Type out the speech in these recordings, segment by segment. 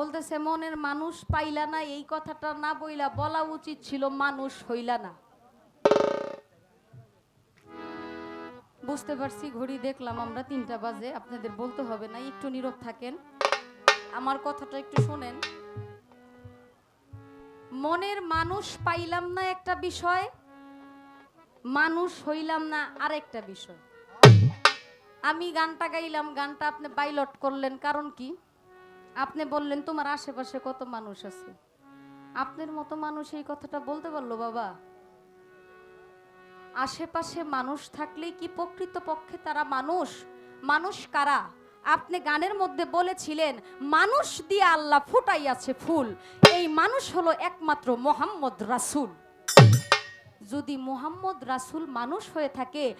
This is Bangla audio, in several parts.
বলতেছে, মনের মানুষ পাইলা না, এই কথাটা না বইলা বলা উচিত ছিল, মানুষ হইলা না। বুঝতে পারছি, ঘড়ি দেখলাম আমরা তিনটা বাজে, আপনাদের বলতে হবে না, একটু নীরব থাকেন। আমার কথাটা একটু শোনেন। মনের মানুষ পাইলাম না একটা বিষয়, মানুষ হইলাম না আরেকটা বিষয়। আমি গানটা গাইলাম, গানটা আপনি বাইলট করলেন, কারণ কি? আপনি বললেন, তোমার আশেপাশে কত মানুষ আছে? আপনার মতো মানুষ এই কথাটা বলতে পারল, বাবা? আশেপাশে মানুষ থাকলে কি প্রকৃত পক্ষে তারা মানুষ? মানুষ কারা? আপনি গানের মধ্যে বলেছিলেন, মানুষ দিয়ে আল্লাহ ফুটাইয়াছে ফুল। এই মানুষ হলো একমাত্র মোহাম্মদ রাসূল। যদি মোহাম্মদ রাসূল মানুষ হয়ে থাকে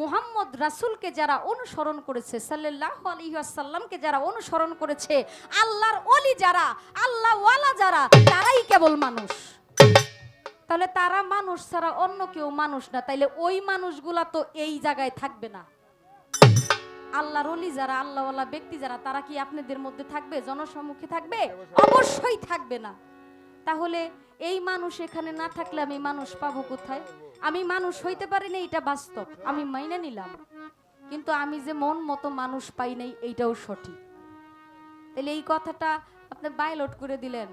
মোহাম্মদ রাসুলকে যারা অনুসরণ করেছে সাল্লাল্লাহু আলাইহি ওয়াসাল্লামকে যারা অনুসরণ করেছে আল্লাহর অলি যারা আল্লাহ ওয়ালা যারা তারাই কেবল মানুষ। তাহলে তারা মানুষ ছাড়া অন্য কেউ মানুষ না তাইলে ওই মানুষগুলা তো এই জায়গায় থাকবে না। আল্লাহর অলি যারা আল্লাহওয়ালা ব্যক্তি যারা তারা কি আপনাদের মধ্যে থাকবে? জনসম্মুখে থাকবে? অবশ্যই থাকবে না। তাহলে এই মানুষ এখানে না থাকলে আমি মানুষ পাবো কোথায়? আমি মানুষ হইতে পারি না এটা বাস্তব। আমি মাইনে নিলাম। কিন্তু আমি যে মন মতো মানুষ পাই নাই, এইটাও সঠিক। তাহলে এই কথাটা আপনি বাইলট করে দিলেন।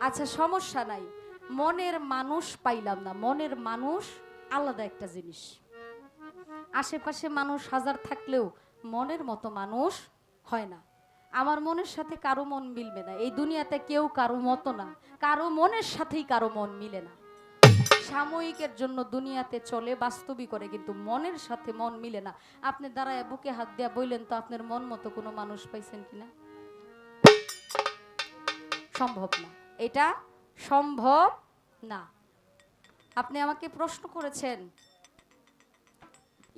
আচ্ছা সমস্যা নাই। মনের মানুষ পাইলাম না। মনের মানুষ আলাদা একটা জিনিস। আশেপাশে মানুষ হাজার থাকলেও মনের মতো মানুষ হয় না। আমার মনের সাথে কারও মন মিলবে না। এই দুনিয়াতে কেউ কারও মতো না। কারও মনের সাথেই কারও মন মিলে না। সাময়িকের জন্য দুনিয়াতে চলে বাস্তবিক করে, কিন্তু মনের সাথে মন মিলে না। আপনি দাঁড়ায় বুকে হাত দিয়া বললেন, তো আপনার মন মতো কোনো মানুষ পাইছেন কিনা সম্ভব না। এটা সম্ভব না। আপনি আমাকে প্রশ্ন করেছেন,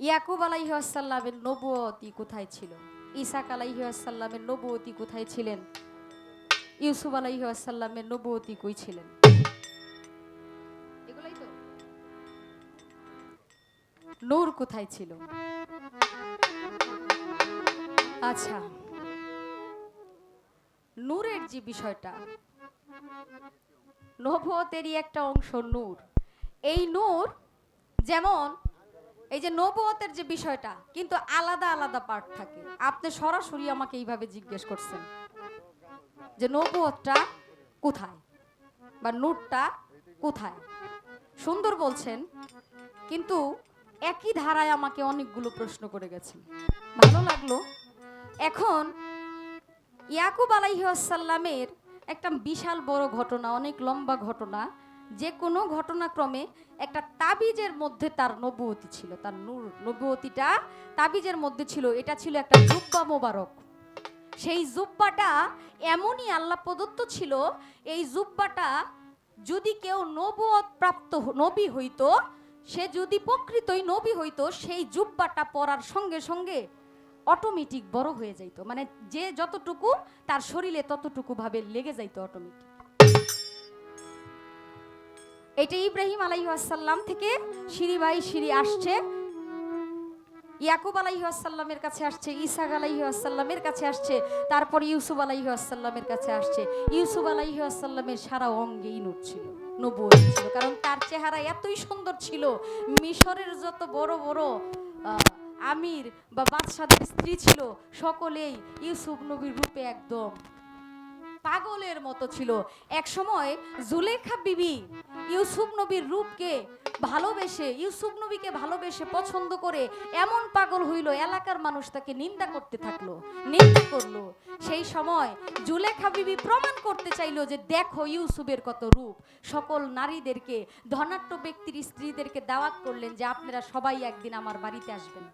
ইয়াকুব আলাইহাসাল্লামের নবুয়তি কোথায় ছিল? ইসাক আলাইহাসাল্লামের নবুয়তি কোথায় ছিলেন? ইউসুফ আলাইহাসাল্লামের নবুয়তি কই ছিলেন? এগুলাই তো। নূর কোথায় ছিল? আচ্ছা নূরের যে বিষয়টা নবতেরই একটা অংশ নূর। এই নূর যেমন এই যে নবতের যে বিষয়টা, কিন্তু আলাদা আলাদা পার্ট থাকে। আপনি সরাসরি আমাকে এইভাবে জিজ্ঞেস করছেন যে নবতটা কোথায় বা নূরটা কোথায়? সুন্দর বলছেন, কিন্তু একই ধারায় আমাকে অনেকগুলো প্রশ্ন করে গেছেন। ভালো লাগল। এখন ইয়াকুব আলাইহাসাল্লামের একটা বিশাল বড় ঘটনা, অনেক লম্বা ঘটনা যে কোনো ঘটনাক্রমে একটা তাবিজের মধ্যে তার নবুয়তি ছিল, তার নূর, নবুয়তিটা তাবিজের মধ্যে ছিল, এটা ছিল একটা জুব্বা মোবারক। সেই জুব্বাটা এমনই আল্লাহ প্রদত্ত ছিল, এই জুব্বাটা যদি কেউ নবুয়ত প্রাপ্ত নবী হইতো, সে যদি প্রকৃতই নবী হইতো, সেই জুব্বাটা পরার সঙ্গে সঙ্গে অটোমেটিক বড় হয়ে যাইতো। মানে যে যতটুকু তার শরীরে ততটুকু ভাবে লেগে যাইতো অটোমেটিক এটা ইব্রাহিম আলাইহাসাল্লাম থেকে সিঁড়ি বাই সিঁড়ি আসছে। ইয়াকুব আলাইহাসাল্লামের কাছে আসছে, ইসাক আলাইহাসাল্লামের কাছে আসছে, তারপর ইউসুফ আলাইহাসাল্লামের কাছে আসছে। ইউসুফ আলাইহাসাল্লামের সারা অঙ্গেই নূর ছিল নবুয়ত ছিল, কারণ তার চেহারা এতই সুন্দর ছিল, মিশরের যত বড় বড় আমির বা বাদশাদের স্ত্রী ছিল, সকলেই ইউসুফ নবীর রূপে একদম পাগলের মতো ছিল। এক সময় জুলেখা বিবি ইউসুফ নবীর রূপকে ভালোবেসে, ইউসুফ নবীকে ভালোবেসে পছন্দ করে এমন পাগল হইল, এলাকার মানুষ তাকে নিন্দা করতে থাকল, নিন্দা করল। সেই সময় জুলেখা বিবি প্রমাণ করতে চাইলো যে, দেখো ইউসুফের কত রূপ। সকল নারীদেরকে ধনাট্য ব্যক্তির স্ত্রীদেরকে দাওয়াত করলেন যে, আপনারা সবাই একদিন আমার বাড়িতে আসবেন।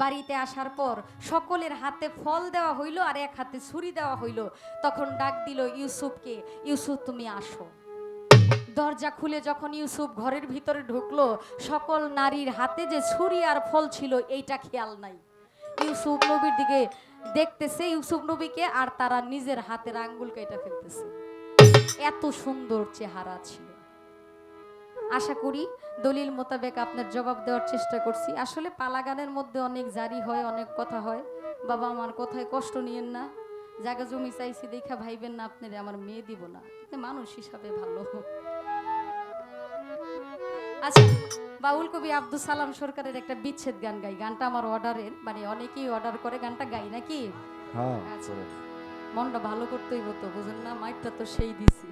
বাড়িতে আসার পর সকলের হাতে ফল দেওয়া হইল আর এক হাতে ছুরি দেওয়া হইল। তখন ডাক দিল, ইউসুফকে, ইউসুফ তুমি আসো। দরজা খুলে যখন ইউসুফ ঘরের ভিতরে ঢুকলো, সকল নারীর হাতে যে ছুরি আর ফল ছিল, এইটা খেয়াল নাই। ইউসুফ নবীর দিকে দেখতেছে, ইউসুফ নবীকে, আর তারা নিজের হাতের আঙ্গুল কেটে ফেলতেছে। এত সুন্দর চেহারা ছিল। আশা করি দলিল মোতাবেক আপনার জবাব দেওয়ার চেষ্টা করছি। আসলে পালা গানের মধ্যে অনেক জারি হয় অনেক কথা হয়। বাবা আমার কথায় কষ্ট নিয়েন না। জায়গা জমি চাইছি দেখা ভাইবেন না আপনারে আমার মেয়ে দিব না। মানুষ হিসাবে ভালো। আচ্ছা বাউল কবি আব্দুল সালাম সরকারের একটা বিচ্ছেদ গান গাই। গানটা আমার অর্ডারের মানে অনেকেই অর্ডার করে গানটা গাই নাকি? হ্যাঁ আচ্ছা। মনটা ভালো করতেই হতো বুঝেন না মাইটটা তো সেই দিছি।